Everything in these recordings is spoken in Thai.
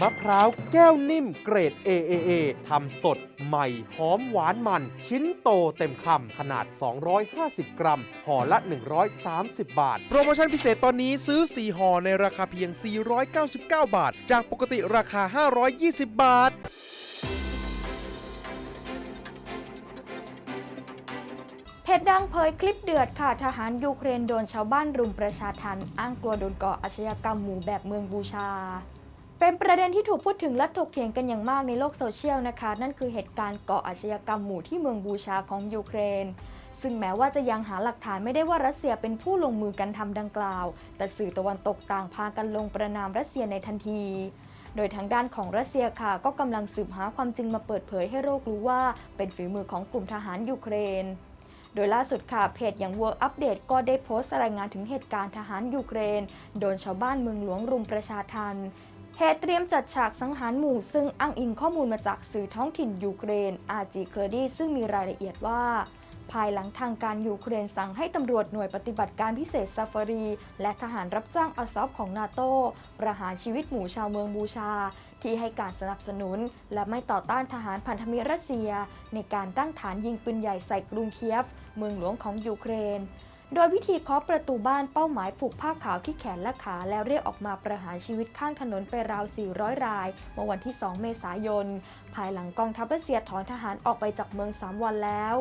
มะพร้าวแก้วนิ่มเกรด AAA ทำสดใหม่ หอมหวานมัน ชิ้นโตเต็มคำ ขนาด 250 กรัม ห่อละ 130 บาท โปรโมชั่นพิเศษตอนนี้ซื้อ 4ห่อในราคาเพียง 499 บาท จากปกติราคา 520 บาทเพจดังเผยคลิปเดือดค่ะ ทหารยูเครนโดนชาวบ้านรุมประชาทันอ้างกลัวโดนก่ออาชญากรรมหมู่แบบเมืองบูชา เป็นประเด็นที่ถูกพูดถึงและถกเถียงกันอย่างมากในโลกโซเชียลนะคะ นั่นคือเหตุการณ์ก่ออาชญากรรมหมู่ที่เมืองบูชาของยูเครน ซึ่งแม้ว่าจะยังหาหลักฐานไม่ได้ว่ารัสเซียเป็นผู้ลงมือกันทำดังกล่าว แต่สื่อตะวันตกต่างพากันลงประนามรัสเซียในทันที โดยทางด้านของรัสเซียค่ะ ก็กำลังสืบหาความจริงมาเปิดเผยให้โลกรู้ว่า เป็นฝีมือของกลุ่มทหารยูเครนโดยล่าสุดค่ะ เพจอย่าง World Update ก็ได้โพสต์รายงานถึงเหตุการณ์ทหารยูเครน โดนชาวบ้านเมืองหลวงรุมประชาทัน เหตุเตรียมจัดฉากสังหารหมู่ซึ่งอ้างอิงข้อมูลมาจากสื่อท้องถิ่นยูเครน RG c r e d i ซึ่งมีรายละเอียดว่า ภายหลังทางการยูเครนสั่งให้ตำรวจหน่วยปฏิบัติการพิเศษซาฟารี และทหารรับจ้างอาซอฟของนาโตประหารชีวิตหมู่ชาวเมืองบูชา ที่ให้การสนับสนุน และไม่ต่อต้านทหารพันธมิตรรัสเซีย ในการตั้งฐานยิงปืนใหญ่ใส่กรุงเคียฟ เมืองหลวงของยูเครน โดยวิธีเคาะประตูบ้านเป้าหมายผูกผ้าขาวที่แขนและขา แล้วเรียกออกมาประหารชีวิตข้างถนนไปราว 400 ราย เมื่อวันที่ 2 เมษายน ภายหลังกองทัพรัสเซียถอนทหารออกไปจากเมือง 3 วันแล้ว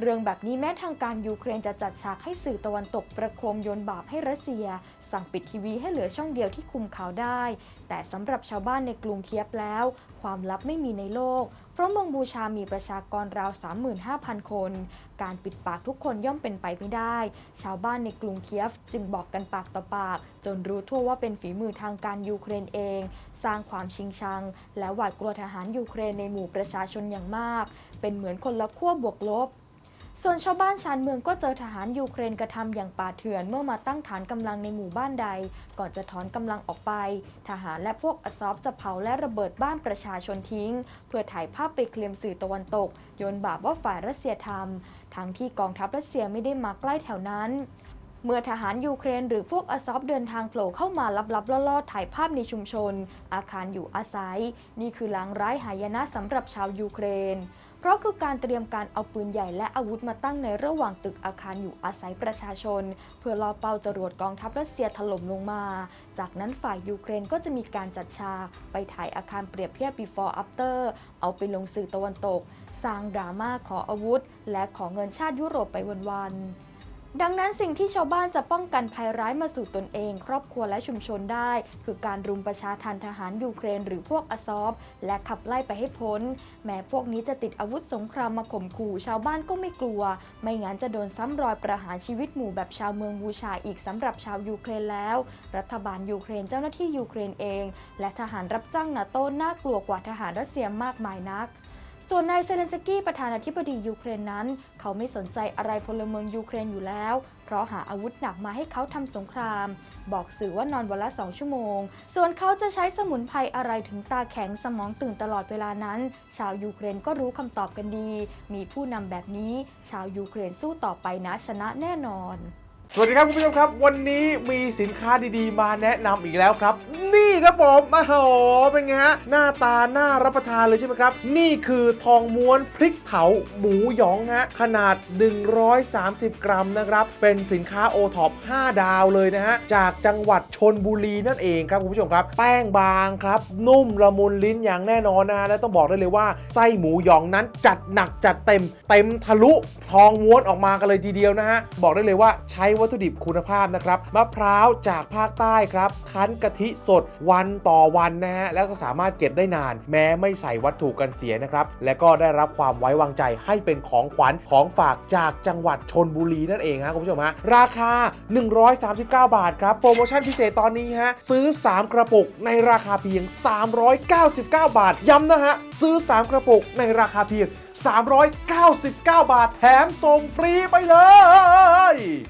เรื่องแบบนี้แม้ทางการยูเครนจะจัดฉากให้สื่อตะวันตกประโคมโยนบาปให้รัสเซีย สั่งปิดทีวีให้เหลือช่องเดียวที่คุมข่าวได้ แต่สำหรับชาวบ้านในกรุงเคียฟแล้ว ความลับไม่มีในโลก เพราะเมืองบูชามีประชากรราว 35,000 คน การปิดปากทุกคนย่อมเป็นไปไม่ได้ ชาวบ้านในกรุงเคียฟจึงบอกกันปากต่อปาก จนรู้ทั่วว่าเป็นฝีมือทางการยูเครนเอง สร้างความชิงชัง และหวาดกลัวทหารยูเครนในหมู่ประชาชนอย่างมาก เป็นเหมือนคนละขั้วบวกลบ ส่วนชาวบ้านชานเมืองก็เจอทหารยูเครนกระทำอย่างป่าเถื่อนเมื่อมาตั้งฐานกำลังในหมู่บ้านใด ก่อนจะถอนกำลังออกไป ทหารและพวกอซอฟจะเผาและระเบิดบ้านประชาชนทิ้ง เพื่อถ่ายภาพไปเคลมสื่อตะวันตก โยนบาปว่าฝ่ายรัสเซียทำทั้งที่กองทัพรัสเซียไม่ได้มาใกล้แถวนั้นเมื่อทหารยูเครนหรือพวกอาซอฟเดินทางโผล่เข้ามาลับๆล่อๆถ่ายภาพในชุมชน อาคารอยู่อาศัย นี่คือลางร้ายหายนะสำหรับชาวยูเครน เพราะคือการเตรียมการเอาปืนใหญ่และอาวุธมาตั้งในระหว่างตึกอาคารอยู่อาศัยประชาชน เพื่อล่อเป้าจรวดกองทัพรัสเซียถล่มลงมา จากนั้นฝ่ายยูเครนก็จะมีการจัดฉากไปถ่ายอาคารเปรียบเทียบ before after เอาไปลงสื่อตะวันตก สร้างดราม่าขออาวุธ และขอเงินชาติยุโรปไปวันๆ ดังนั้นสิ่งที่ชาวบ้านจะป้องกันภัยร้ายมาสู่ตนเอง ครอบครัวและชุมชนได้ คือการรุมประชาทันทหารยูเครน หรือพวกอาซอฟและขับไล่ไปให้พ้น แม้พวกนี้จะติดอาวุธสงครามมาข่มขู่ชาวบ้านก็ไม่กลัว ไม่งั้นจะโดนซ้ำรอยประหารชีวิตหมู่แบบชาวเมืองบูชาอีกสำหรับชาวยูเครนแล้ว รัฐบาลยูเครนเจ้าหน้าที่ยูเครนเอง และทหารรับจ้างนาโต้น่ากลัวกว่าทหารรัสเซียมากมายนัก ส่วนนายเซเลนสกี้ประธานาธิบดียูเครนนั้น เขาไม่สนใจอะไรพลเมืองยูเครนอยู่แล้ว เพราะหาอาวุธหนักมาให้เขาทำสงคราม บอกสื่อว่านอนวันละสองชั่วโมง ส่วนเขาจะใช้สมุนไพรอะไรถึงตาแข็งสมองตื่นตลอดเวลานั้น ชาวยูเครนก็รู้คำตอบกันดี มีผู้นำแบบนี้ ชาวยูเครนสู้ต่อไปนะชนะแน่นอน สวัสดีครับคุณผู้ชมครับ วันนี้มีสินค้าดีๆ มาแนะนำอีกแล้วครับนี่ ครับผมมาโหเป็นไงฮะ หน้าตาน่ารับประทานเลยใช่ไหมครับ นี่คือทองม้วนพริกเผาหมูหยองฮะ ขนาด 130 กรัมนะครับ เป็นสินค้าโอท็อป5ดาวเลยนะฮะ จากจังหวัดชนบุรีนั่นเองครับคุณผู้ชมครับ แป้งบางครับ นุ่มละมุนลิ้นอย่างแน่นอนนะ และต้องบอกได้เลยว่าไส้หมูหยองนั้นจัดหนักจัดเต็ม เต็มทะลุทองม้วนออกมากันเลยทีเดียวนะฮะ บอกได้เลยว่าใช้วัตถุดิบคุณภาพนะครับ มะพร้าวจากภาคใต้ครับ คั้นกะทิสดหววันต่อวันนะฮะแล้วก็สามารถเก็บได้นาน แม้ไม่ใส่วัตถุกันเสียนะครับและก็ได้รับความไว้วางใจให้เป็นของขวัญของฝากจากจังหวัดชนบุรีนั่นเองฮะคุณผู้ชมฮะราคา 139 บาทครับโปรโมชั่นพิเศษตอนนี้ฮะซื้อ 3 กระปุกในราคาเพียง 399 บาท ย้ำนะฮะซื้อ 3 กระปุกในราคาเพียง 399 บาทแถมส่งฟรีไปเลย